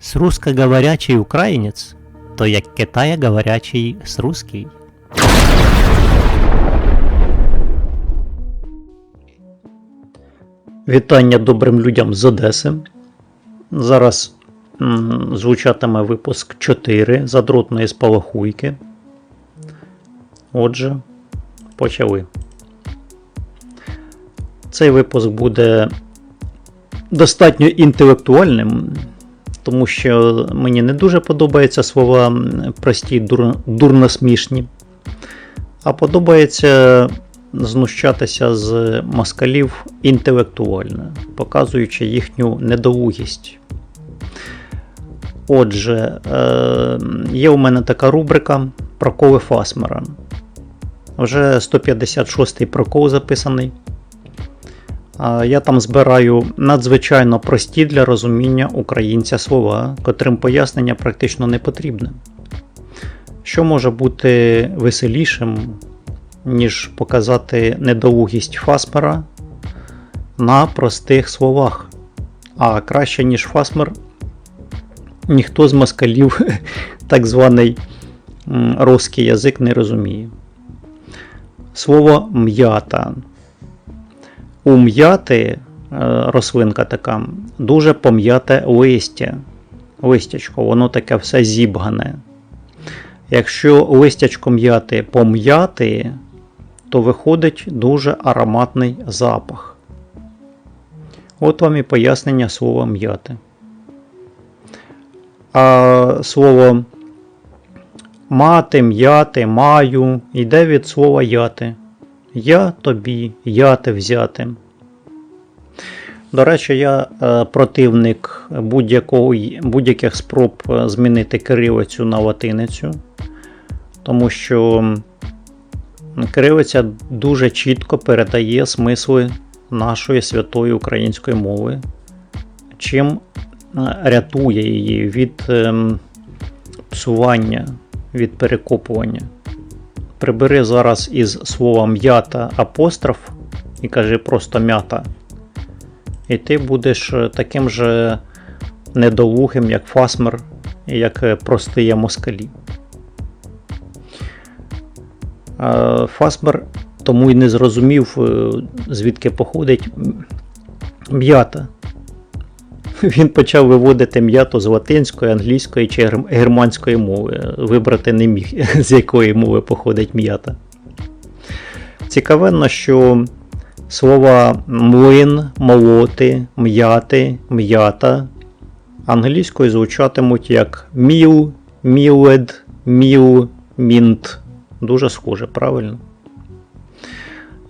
С русскоговорячий українець, то як китаєговорячий с русский. Вітання добрим людям з Одеси. Зараз м, звучатиме випуск 4 задротної спалахуйки. Отже, почали. Цей випуск буде достатньо інтелектуальним, тому що мені не дуже подобаються слова прості дур, дурно. А подобається знущатися з москалів інтелектуально, показуючи їхню недолугість. Отже, е, є у мене така рубрика Проколи Фасмера. Вже 156-й прокол записаний. Я там збираю надзвичайно прості для розуміння українця слова, котрим пояснення практично не потрібне. Що може бути веселішим, ніж показати недолугість Фасмера на простих словах? А краще, ніж Фасмер, ніхто з москалів так званий русський язик не розуміє. Слово м'ята. У м'яти е, рослинка така дуже пом'яте листя. Листячко, воно таке все зібгане. Якщо листячко м'яти пом'яти, то виходить дуже ароматний запах. От вам і пояснення слова м'яти. А слово мати, м'яти, маю йде від слова яти. Я тобі, яти взяти. До речі, я е, противник будь-яких спроб е, змінити кирилицю на латиницю, тому що кирилиця дуже чітко передає смисли нашої святої української мови, чим е, рятує її від ем, псування, від перекопування. Прибери зараз із слова м'ята апостроф і кажи просто м'ята. І ти будеш е, таким же недолугим, як Фасмер, як е, простиє москалі. Е, Фасмер тому й не зрозумів, звідки походить м'ята. Він почав виводити м'яту з латинської, англійської чи германської мови. Вибрати не міг, з якої мови походить м'ята. Цікавенно, що слова млин, молоти, м'яти, м'ята англійською звучатимуть як міл, мілед, міл, мінт. Дуже схоже, правильно?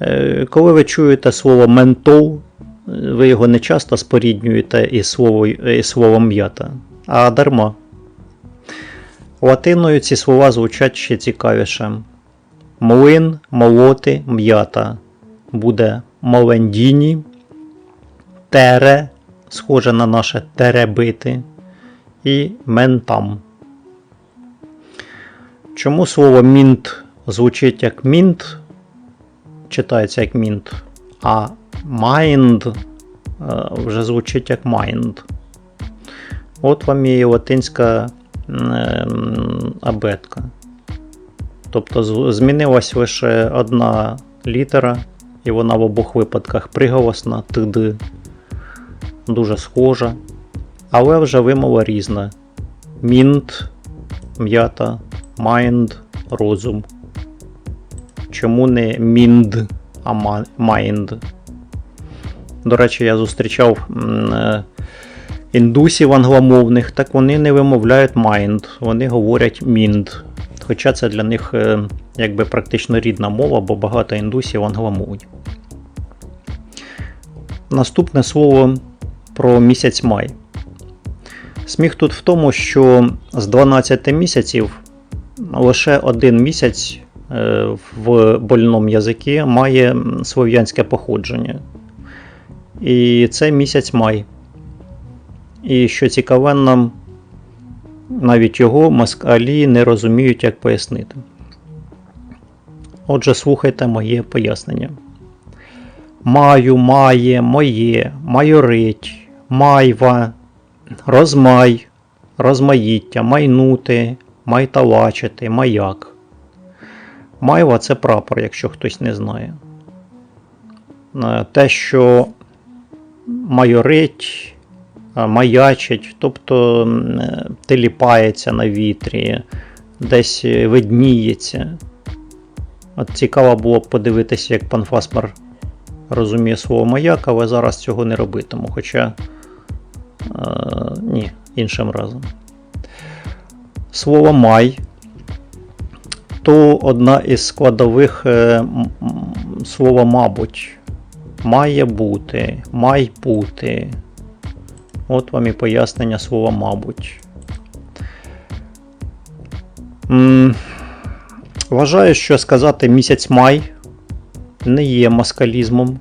Е, Коли ви чуєте слово ментол, ви його не часто споріднюєте із, слово, із словом м'ята, а дарма. Латиною ці слова звучать ще цікавіше. Млин, молоти, м'ята. Буде молендіні, тере, схоже на наше теребити, і ментам. Чому слово мінт звучить як мінт, читається як мінт, а mind е, вже звучить як mind. От вам і латинська ем, абетка. Тобто змінилась лише одна літера, і вона в обох випадках приголосна, тд. Дуже схожа. Але вже вимова різна. Мінт, м'ята, майнд, розум. Чому не мінд, а майнд? До речі, я зустрічав е, індусів англомовних, так вони не вимовляють mind, вони говорять mind. Хоча це для них е, якби практично рідна мова, бо багато індусів англомовні. Наступне слово про місяць май. Сміх тут в тому, що з 12 місяців лише один місяць е, в больному язикі має слов'янське походження. І це місяць май. І що цікавенно, навіть його москалі не розуміють, як пояснити. Отже, слухайте моє пояснення. Маю, має, моє, майорить, майва, розмай, розмаїття, майнути, майталачити, маяк. Майва це прапор, якщо хтось не знає. Е, Те, що майорить, е, маячить, тобто е, теліпається на вітрі, десь е, видніється. От цікаво було б подивитися, як пан Фасмер розуміє слово маяк, але зараз цього не робитиму. Хоча е, ні, іншим разом. Слово май то одна із складових е, слова мабуть. Має бути, май бути. От вам і пояснення слова мабуть. М, Вважаю, що сказати місяць май не є маскалізмом,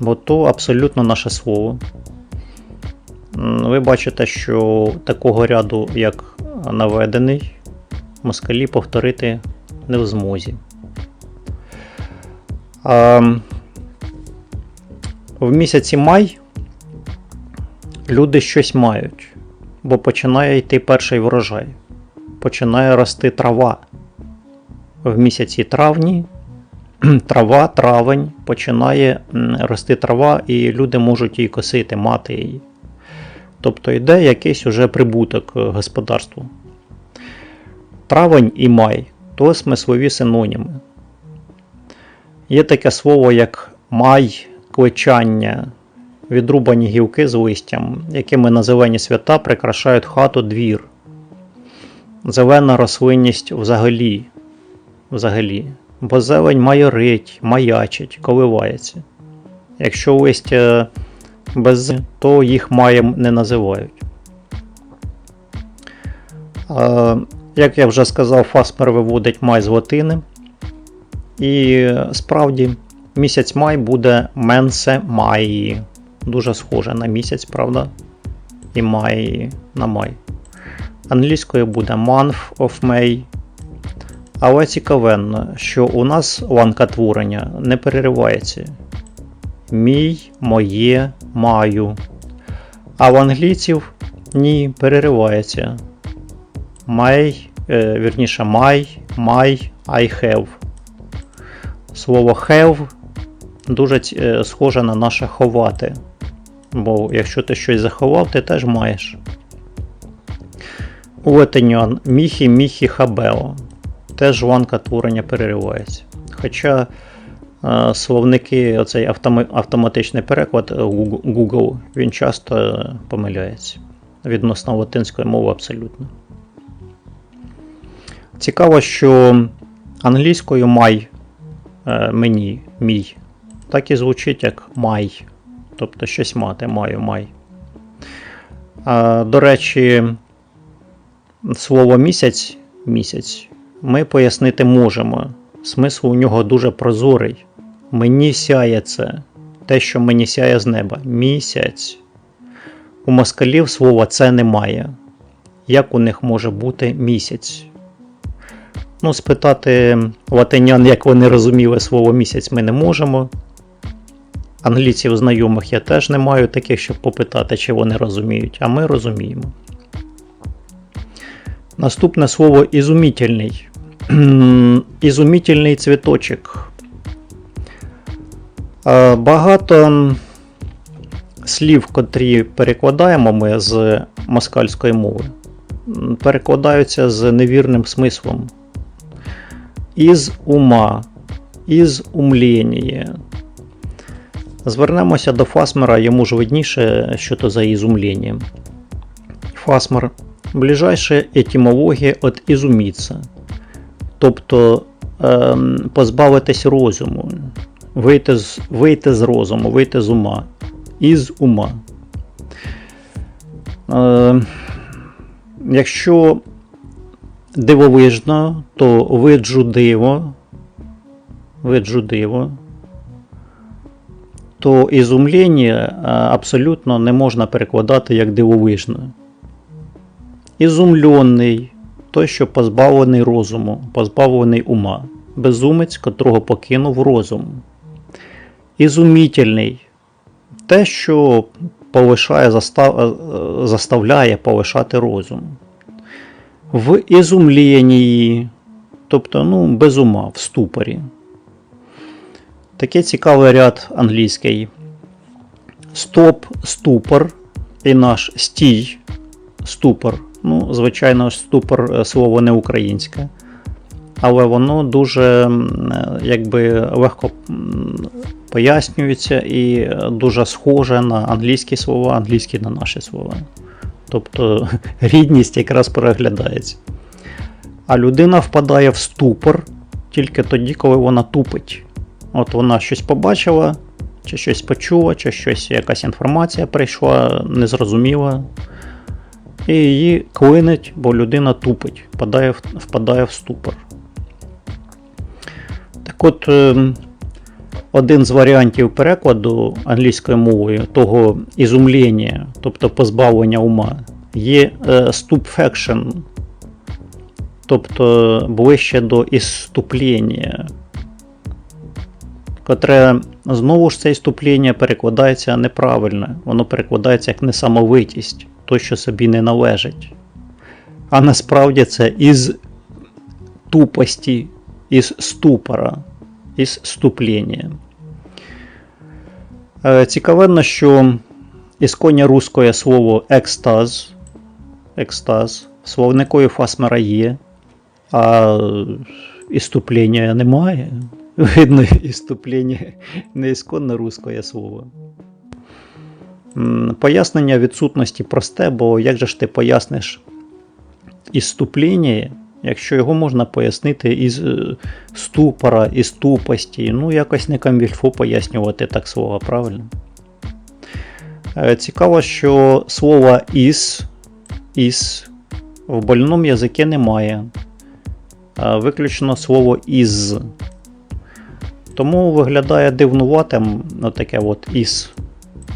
бо то абсолютно наше слово. Ви бачите, що такого ряду, як наведений, москалі повторити не в змозі. В місяці май люди щось мають, бо починає йти перший врожай, починає рости трава. В місяці травні трава, травень починає рости трава, і люди можуть її косити, мати її. Тобто йде якийсь уже прибуток е, господарству. Травень і май то смислові синоніми. Є таке слово, як май, кличання, відрубані гілки з листям, якими на зелені свята прикрашають хату двір. Зелена рослинність взагалі. взагалі. Бо зелень майорить, маячить, коливається. Якщо листя без, то їх маєм не називають. Як я вже сказав, Фасмер виводить май з латини. І справді місяць май буде менсе маї. Дуже схоже на місяць, правда? І май на май. Англійською буде month of May. Але цікавенно, що у нас ланкотворення не переривається. Мій, моє, маю. А в англійців ні, переривається. My, е, вірніше, my, my, I have. Слово have дуже е, схоже на наше ховати. Бо якщо ти щось заховав, ти теж маєш. Уетеньон, міхі, міхі, хабео. Теж ланка творення переривається. Хоча е, словники, оцей автоматичний переклад е, Google, він часто помиляється. Відносно латинської мови абсолютно. Цікаво, що англійською май мені, мій, так і звучить як май. Тобто щось мати, маю, май. А, до речі, слово місяць, місяць ми пояснити можемо. Смисл у нього дуже прозорий. Мені сяє це, те, що мені сяє з неба. Місяць. У москалів слова це немає. Як у них може бути місяць? Ну, спитати латинян, як вони розуміли слово місяць, ми не можемо. Англійців знайомих я теж не маю таких, щоб попитати, чи вони розуміють, а ми розуміємо. Наступне слово ізумітельний. Ізумітельний цвіточок. Е, Багато слів, котрі перекладаємо ми з москальської мови, перекладаються з невірним смислом. Із ума, із умління. Звернемося до Фасмера, йому ж видніше, що то за ізумління. Фасмер. Ближайшая етимологія от ізуміться. Тобто ем, позбавитись розуму, вийти з, вийти з розуму, вийти з ума. Із ума. Е, якщо дивовижно, то виджу диво. Виджу диво. То ізумління е, абсолютно не можна перекладати як дивовижно. Ізумлений той, що позбавлений розуму, позбавлений ума, безумець, котрого покинув розум. Ізумітельний те, що повишає, застав, е, заставляє повишати розум. В ізумлінні, тобто ну, без ума, в ступорі. Такий цікавий ряд англійський. Стоп, ступор і наш стій, ступор. Ну, звичайно, ступор е, слово не українське. Але воно дуже е, якби легко пояснюється і е, дуже схоже на англійські слова, англійські на наші слова. Тобто рідність якраз переглядається. А людина впадає в ступор тільки тоді, коли вона тупить. От вона щось побачила, чи щось почула, чи щось, якась інформація прийшла, незрозуміла. І її клинить, бо людина тупить, впадає, впадає в ступор. Так от, ем, один з варіантів перекладу англійською мовою того ізумлення, тобто позбавлення ума, є stupfaction, тобто ближче до іступлення, котре знову ж це іступлення перекладається неправильно, воно перекладається як несамовитість, то, що собі не належить. А насправді це із тупості, із ступора, із ступлення. Е, Цікавенно, що ісконня руськое слово екстаз, екстаз в словникові Фасмера є, а іступлення немає. Видно, іступлення не ісконне руське слово. Пояснення відсутності просте, бо як же ж ти поясниш іступлення, якщо його можна пояснити із е, ступора, із тупості. Ну, якось не камільфо пояснювати так слово, правильно? Е, Цікаво, що слова із, із в больному язикі немає. Виключно слово із. Тому виглядає дивнуватим ну, таке от із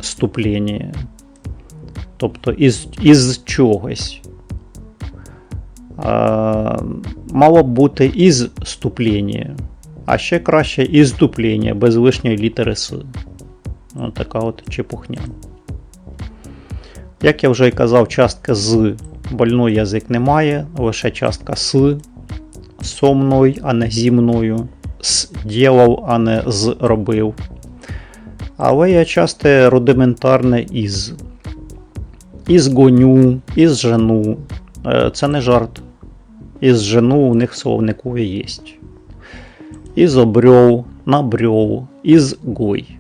ступлення. Тобто із, із чогось. А, мало б бути із ступлення, а ще краще із дуплення, без лишньої літери С. Ось така от чепухня. Як я вже й казав, частка з больной язик немає, лише частка с со мною, а не зі мною, с ділав, а не з робив. Але є часте рудиментарне із. Із гоню, із жену. Е, Це не жарт. Із жену у них в словнику є. Із обрьов, набрьов, із гой.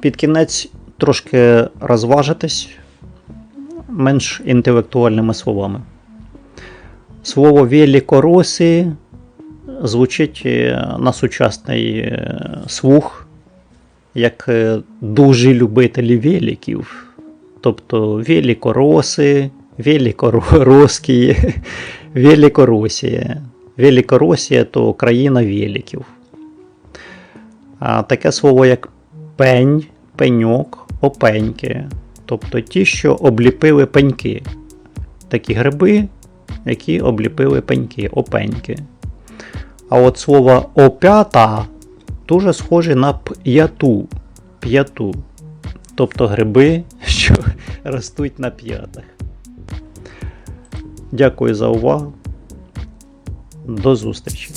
Під кінець трошки розважитись менш інтелектуальними словами. Слово великороси звучить е, на сучасний е, слух як е, дуже любителі великів. Тобто великороси, великоросські, великоросія. Великоросія то країна великів. А таке слово як пень, пеньок, опеньки. Тобто ті, що обліпили пеньки. Такі гриби, які обліпили пеньки, опеньки. А от слово опята дуже схоже на п'яту. П'яту. Тобто гриби, що ростуть на п'ятах. Дякую за увагу. До зустрічі!